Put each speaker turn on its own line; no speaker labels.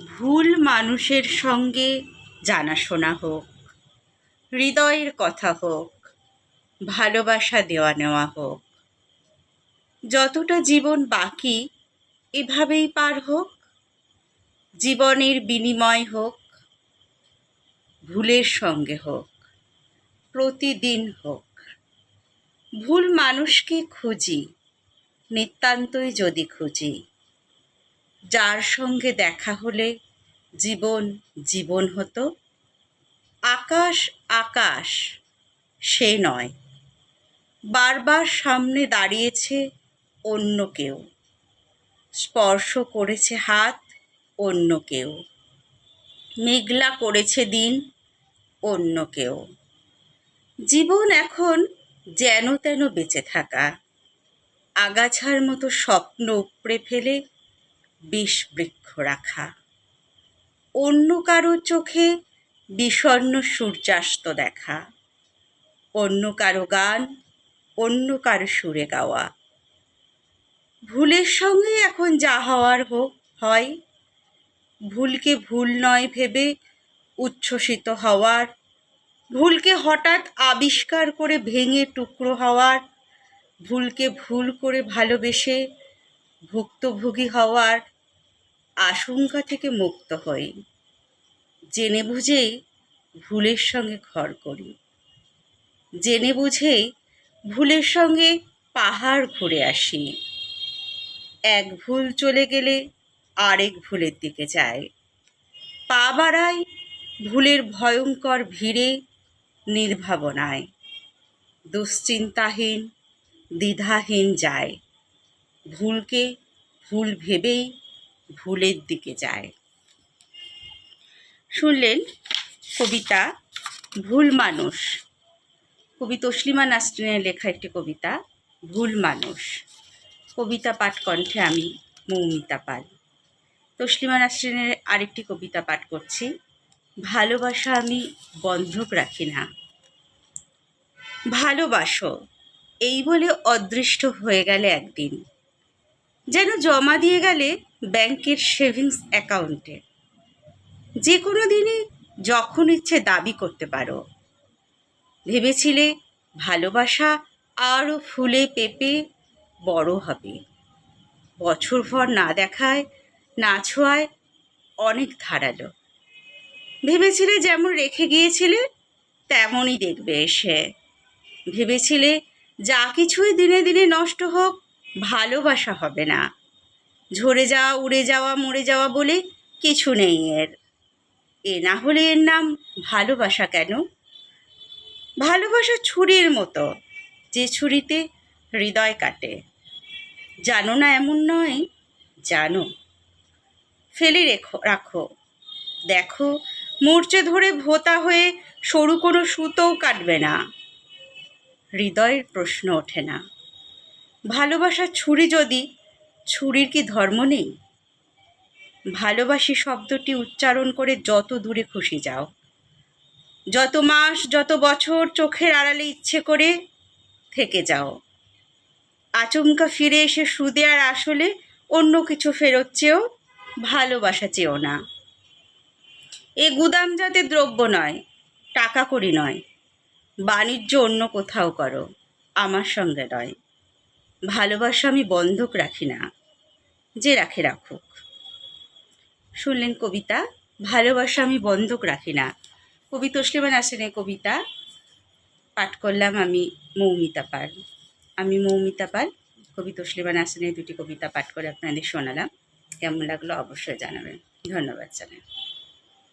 ভুল মানুষের সঙ্গে জানাশোনা হোক, হৃদয়ের কথা হোক, ভালোবাসা দেওয়া নেওয়া হোক। যতটা জীবন বাকি এভাবেই পার হোক, জীবনের বিনিময় হোক, ভুলের সঙ্গে হোক, প্রতিদিন হোক। ভুল মানুষকে খুঁজি, নিতান্তই যদি খুঁজি। যার সঙ্গে দেখা হলে জীবন জীবন হতো, আকাশ আকাশ সে নয়। বারবার সামনে দাঁড়িয়েছে অন্য কেউ। স্পর্শ করেছে হাত অন্য কেউ। মেঘলা করেছে দিন অন্য কেউ। জীবন এখন যেন তেন বেঁচে থাকা। আগাছার মতো স্বপ্ন উপড়ে ফেলে বিষ বৃক্ষ রাখা। অন্য কারও চোখে বিষণ্ণ সূর্যাস্ত দেখা। অন্য কারও গান, অন্য কারও সুরে গাওয়া। ভুলের সঙ্গে এখন যা হওয়ার হোক হয়। ভুলকে ভুল নয় ভেবে উচ্ছ্বসিত হওয়ার। ভুলকে হঠাৎ আবিষ্কার করে ভেঙে টুকরো হওয়ার। ভুলকে ভুল করে ভালোবেসে ভুক্তভোগী হওয়ার। আশঙ্কা থেকে মুক্ত হই। জেনে বুঝেই ভুলের সঙ্গে ঘর করি। জেনে বুঝেই ভুলের সঙ্গে পাহাড় ঘুরে আসি। এক ভুল চলে গেলে আরেক ভুলের দিকে যায় পা বাড়াই ভুলের ভয়ঙ্কর ভিড়ে নির্ভাবনায়। দুশ্চিন্তাহীন, দ্বিধাহীন যায় ভুলকে ভুল ভেবেই ভুলের দিকে যায়। শুনলেন কবিতা ভুল মানুষ। কবি তসলিমা নাসরিনের লেখা একটি কবিতা ভুল মানুষ। কবিতা পাঠ কণ্ঠে আমি মৌমিতা পাল। তসলিমা নাসরিনের আরেকটি কবিতা পাঠ করছি, ভালোবাসা আমি বন্ধক রাখি না। ভালোবাসো, এই বলে অদৃষ্ট হয়ে গেলে একদিন। যেন জমা দিয়ে গেলে ব্যাংকের সেভিংস অ্যাকাউন্টে। যে কোনো দিনই যখন ইচ্ছে দাবি করতে পারো। ভেবেছিলে ভালোবাসা আরও ফুলে পেপে বড় হবে। বছর বছরভর না দেখায়, না ছোঁয়ায় অনেক ধারালো। ভেবেছিলে যেমন রেখে গিয়েছিলে, তেমনই দেখবে এসে। ভেবেছিলে যা কিছুই দিনে দিনে নষ্ট হোক, ভালোবাসা হবে না। ঝরে যাওয়া, উড়ে যাওয়া, মরে যাওয়া বলে কিছু নেই এর। এ না হলে এর নাম ভালোবাসা কেন? ভালোবাসা ছুরির মতো, যে ছুরিতে হৃদয় কাটে। জানো না এমন নয়? জানো। ফেলে রেখো, রাখো। দেখো, মূর্চে ধরে ভোতা হয়ে সরু কোনো সুতোও কাটবে না। হৃদয়ের প্রশ্ন ওঠে না। ভালোবাসার ছুরি যদি ছুরির কি ধর্ম নেই? ভালোবাসি শব্দটি উচ্চারণ করে যত দূরে খুশি যাও। যত মাস, যত বছর চোখের আড়ালে ইচ্ছে করে থেকে যাও। আচমকা ফিরে এসে সুদে আর আসলে অন্য কিছু ফেরত চেয়েও ভালোবাসা চেয়েও না। এ গুদাম যাতে দ্রব্য নয়, টাকা করি নয়, বাণিজ্য অন্য কোথাও করো, আমার সঙ্গে নয়। ভালোবাসা আমি বন্ধক রাখি না, যে রাখে রাখুক। শুনলেন কবিতা, ভালোবাসা আমি বন্ধক রাখি না। কবি তসলিমা নাসরিনের কবিতা, পাঠ করলাম আমি মৌমিতা পাল। আমি মৌমিতা পাল, কবি তসলিমা নাসরিনের দুটি কবিতা পাঠ করে আপনাদের শোনালাম। কেমন লাগল অবশ্যই জানাবেন। ধন্যবাদ জানাই।